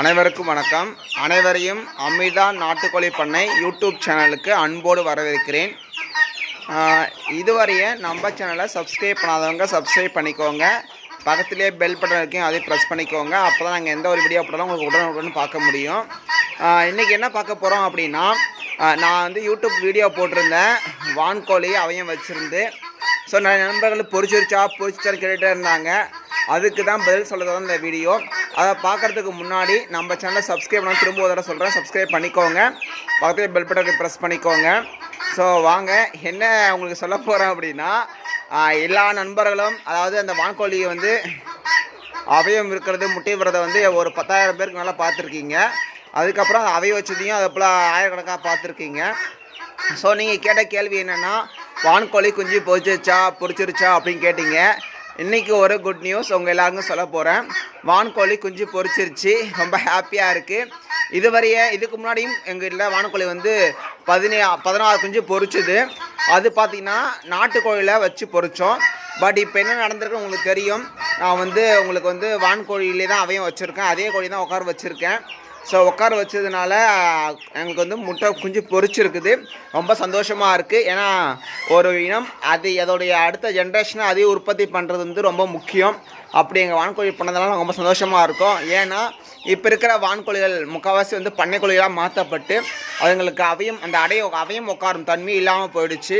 அனைவருக்கும் வணக்கம். அனைவரையும் அமிதா நாட்டுக்கோழி பண்ணை யூடியூப் சேனலுக்கு அன்போடு வரவேற்கிறேன். ஆஹ் இதுவரைய நம்ம சேனலை சப்ஸ்கிரைப் பண்ணாதவங்க சப்ஸ்கிரைப் பண்ணிக்கோங்க. பக்கத்துலேயே பெல் பட்டன் இருக்கையும் அதையும் ப்ரெஸ் பண்ணிக்கோங்க. அப்போ தான் நாங்கள் எந்த ஒரு வீடியோ போட்டாலும் உங்களுக்கு உடனே பார்க்க முடியும். இன்றைக்கி என்ன பார்க்க போகிறோம் அப்படின்னா நான் வந்து யூடியூப் வீடியோ போட்டிருந்தேன். வான்கோழி அவையும் வச்சுருந்து. ஸோ நிறைய நண்பர்கள் பொரிச்சிருச்சா பொரிச்சிச்சான்னு கேட்டுகிட்டே இருந்தாங்க. அதுக்கு தான் பதில் சொல்கிறது தான் இந்த வீடியோ. அதை பார்க்குறதுக்கு முன்னாடி நம்ம சேனலை சப்ஸ்கிரைப் பண்ண திரும்ப ஒரு தடவை சொல்கிறேன் சப்ஸ்கிரைப் பண்ணிக்கோங்க. பக்கத்தில் பெல் பட்டனை ப்ரெஸ் பண்ணிக்கோங்க. ஸோ வாங்க என்ன உங்களுக்கு சொல்ல போகிறேன் அப்படின்னா எல்லா நண்பர்களும் அதாவது அந்த வான்கோழியை வந்து அவையம் இருக்கிறது முட்டை விரதை வந்து ஒரு பத்தாயிரம் பேருக்கு நல்லா பார்த்துருக்கீங்க. அதுக்கப்புறம் அவைய வச்சதையும் அதை போல் ஆயிரக்கணக்காக பார்த்துருக்கீங்க. ஸோ நீங்கள் கேட்ட கேள்வி என்னென்னா வான்கோழி குஞ்சு பொரிச்சிருச்சா பொரிச்சிருச்சா அப்படின்னு கேட்டீங்க. இன்றைக்கி ஒரு குட் நியூஸ் உங்கள் எல்லாருக்கும் சொல்ல போகிறேன் வான்கோழி குஞ்சு பொறிச்சிருச்சு ரொம்ப ஹாப்பியாக இருக்குது இதுவரையே இதுக்கு முன்னாடியும் எங்கள் வீட்டில் வான்கோழி வந்து பதினே பதினாறு குஞ்சு பொறிச்சுது அது பார்த்திங்கன்னா நாட்டுக்கோழியில் வச்சு பொறிச்சோம் பட் இப்போ என்ன நடந்திருக்கு உங்களுக்கு தெரியும். நான் வந்து உங்களுக்கு வந்து வான்கோழியிலே தான் அவையும் வச்சுருக்கேன். அதே கோழி தான் உட்கார வச்சுருக்கேன். ஸோ உட்கார வச்சதுனால எங்களுக்கு வந்து முட்டை குஞ்சு பொரிச்சிருக்குது. ரொம்ப சந்தோஷமாக இருக்குது ஏன்னா ஒரு இனம் அது அதோடைய அடுத்த ஜென்ரேஷனை அதையும் உற்பத்தி பண்ணுறது வந்து ரொம்ப முக்கியம். அப்படி எங்கள் வான்கோழி பண்ணதுனால ரொம்ப சந்தோஷமாக இருக்கும். ஏன்னா இப்போ இருக்கிற வான்கோழிகள் முக்கால்வாசி வந்து பண்ணைக்கோழிகளாக மாற்றப்பட்டு அதுங்களுக்கு அவையும் அந்த அடைய அவையும் உட்காரும். தன்மை இல்லாமல் போயிடுச்சு.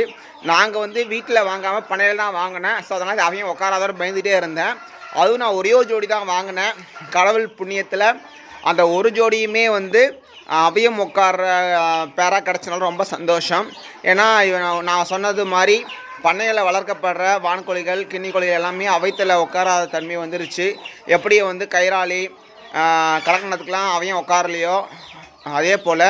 நாங்கள் வந்து வீட்டில் வாங்காமல் பண்ணையில் தான் வாங்கினேன். ஸோ அதனால் அவையும் உட்காராதோட பயந்துகிட்டே இருந்தேன். அதுவும் நான் ஒரே ஜோடி தான் வாங்கினேன். கடவுள் புண்ணியத்தில் அந்த ஒரு ஜோடியுமே வந்து அவையும் உட்கார பேரா கிடச்சனால ரொம்ப சந்தோஷம். ஏன்னா நான் சொன்னது மாதிரி பண்ணையில் வளர்க்கப்படுற வான்கோழிகள் கிண்ணிக்கோழிகள் எல்லாமே அவைத்தில் உட்காராத தன்மை வந்துருச்சு. எப்படி வந்து கயிறாளி கலக்கணத்துக்கெலாம் அவையும் உட்காரலையோ? அதே போல்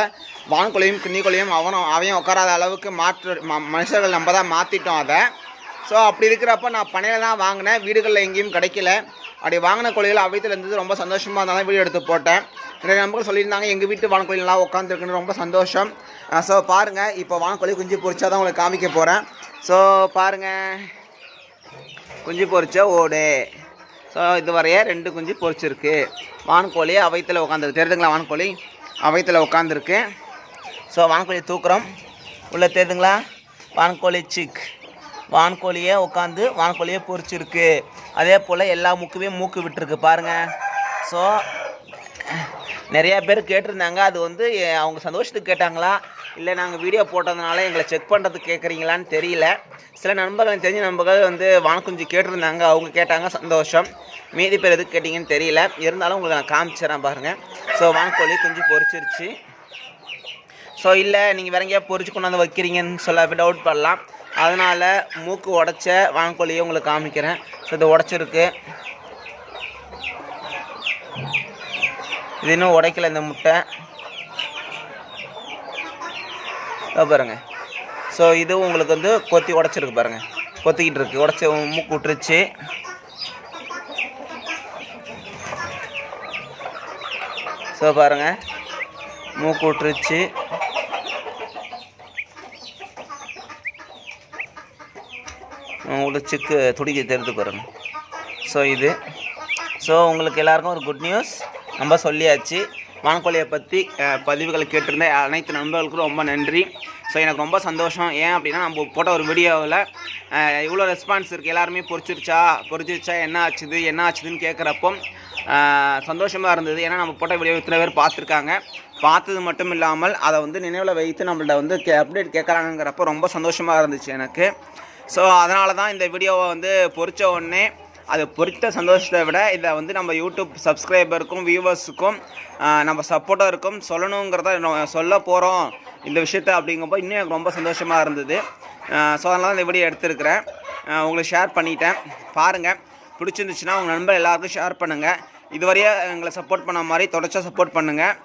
வான்கோழியும் கிண்ணிக்கோழியும் அவனும் அவையும் உட்காராத அளவுக்கு மாற்று ம- மனுஷர்கள் நம்ம தான் மாற்றிட்டோம் அதை. ஸோ அப்படி இருக்கிறப்ப நான் பனையில் தான் வாங்கினேன். வீடுகளில் எங்கேயும் கிடைக்கல. அப்படி வாங்கின கோழிகள் அவைத்தில் இருந்தது ரொம்ப சந்தோஷமாக இருந்தாலும் வீடியோ எடுத்து போட்டேன். நிறைய நம்பர்கள் சொல்லியிருந்தாங்க எங்கள் வீட்டு வானக்கோழிலாம் உட்காந்துருக்குன்னு ரொம்ப சந்தோஷம். ஸோ பாருங்கள் இப்போ வானக்கோழி குஞ்சு பொரிச்சா தான் உங்களுக்கு காமிக்க போகிறேன் ஸோ பாருங்கள் குஞ்சு பொறிச்ச ஓடு. ஸோ இதுவரைய ரெண்டு குஞ்சு பொரிச்சிருக்கு. வான்கோழி அவைத்தில் உட்காந்துருக்கு தெரியுதுங்களா வான்கோழி அவைத்தில் உட்காந்துருக்கு ஸோ வான்கோழி தூக்குறோம். உள்ளே தெரியுதுங்களா? வான்கோழி சிக். வான்கோழியே உட்காந்து வான்கோழியே பொறிச்சிருக்கு அதே போல் எல்லா முக்குமே மூக்கு விட்டுருக்கு பாருங்கள் ஸோ நிறையா பேர் கேட்டிருந்தாங்க அது வந்து அவங்க சந்தோஷத்துக்கு கேட்டாங்களா? இல்லை நாங்கள் வீடியோ போட்டதுனால எங்களை செக் பண்ணுறதுக்கு கேட்குறீங்களான்னு தெரியல. சில நண்பர்கள் எனக்கு தெரிஞ்ச நண்பர்கள் வந்து வானக்குஞ்சு கேட்டிருந்தாங்க அவங்க கேட்டாங்க சந்தோஷம். மீதி பேர் எதுக்கு கேட்டிங்கன்னு தெரியல. இருந்தாலும் உங்களுக்கு நான் காமிச்சிடறேன் பாருங்கள் ஸோ வான்கோழி குஞ்சு பொரிச்சிருச்சு. ஸோ இல்லை நீங்கள் வேற எங்கேயா பொறிச்சு கொண்டாந்து வைக்கிறீங்கன்னு சொல்ல டவுட் பண்ணலாம் அதனால் மூக்கு உடச்ச வான்கோழியை உங்களுக்கு காமிக்கிறேன். ஸோ இது உடச்சிருக்கு. இது இன்னும் உடைக்கல இந்த முட்டை. இதோ பாருங்க. ஸோ இது உங்களுக்கு வந்து கொத்தி உடச்சிருக்கு பாருங்கள் கொத்திக்கிட்டு இருக்கு. உடச்சி மூக்கு விட்டுருச்சு. ஸோ பாருங்க. மூக்கு விட்டுருச்சு. உங்களுக்கு செக்கு துடிக்க தெரிந்து பாருங்க. ஸோ இது. ஸோ உங்களுக்கு எல்லாருக்கும் ஒரு குட் நியூஸ் நம்ம சொல்லியாச்சு. வான்கோழியை பற்றி பதிவுகளை கேட்டிருந்த அனைத்து நண்பர்களுக்கும் ரொம்ப நன்றி. ஸோ எனக்கு ரொம்ப சந்தோஷம். ஏன் அப்படின்னா நம்ம போட்ட ஒரு வீடியோவில் இவ்வளோ ரெஸ்பான்ஸ் இருக்குது எல்லாருமே பொரிச்சிருச்சா பொரிச்சிருச்சா என்ன ஆச்சுது? என்ன ஆச்சுதுன்னு கேட்குறப்போ சந்தோஷமாக இருந்தது. ஏன்னா நம்ம போட்ட வீடியோ இத்தனை பேர் பார்த்துருக்காங்க. பார்த்தது மட்டும் இல்லாமல் அதை வந்து நினைவில் வைத்து நம்மள்ட்ட வந்து கே அப்டேட் கேட்குறாங்கிறப்ப ரொம்ப சந்தோஷமாக இருந்துச்சு எனக்கு. ஸோ அதனால தான் இந்த வீடியோவை வந்து பொறித்த உடனே அது பொறித்த சந்தோஷத்தை விட இதை வந்து நம்ம யூடியூப் சப்ஸ்கிரைபருக்கும் வியூவர்ஸுக்கும் நம்ம சப்போர்ட்டருக்கும் சொல்லணுங்கிறத நான் சொல்ல போகிறோம் இந்த விஷயத்த அப்படிங்கும்போது இன்னும் எனக்கு ரொம்ப சந்தோஷமாக இருந்தது. ஸோ அதனால தான் இந்த வீடியோ எடுத்திருக்கிறேன். உங்களுக்கு ஷேர் பண்ணிட்டேன். பாருங்கள் பிடிச்சிருந்துச்சுன்னா உங்கள் நண்பர் எல்லாருக்கும் ஷேர் பண்ணுங்கள் இதுவரையே எங்களை சப்போர்ட் பண்ண மாதிரி தொடர்ச்சியாக சப்போர்ட் பண்ணுங்கள்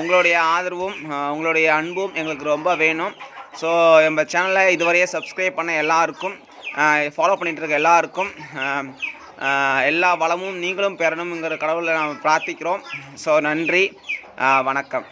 உங்களுடைய ஆதரவும் உங்களுடைய அன்பும் எங்களுக்கு ரொம்ப வேணும். ஸோ நம்ம சேனலை இதுவரையே சப்ஸ்கிரைப் பண்ண எல்லாருக்கும் ஃபாலோ பண்ணிகிட்டு இருக்க எல்லாருக்கும் எல்லா வளமும் நீங்களும் பெறணுங்கிற கடவுளை நாம் பிரார்த்திக்கிறோம். ஸோ நன்றி வணக்கம்.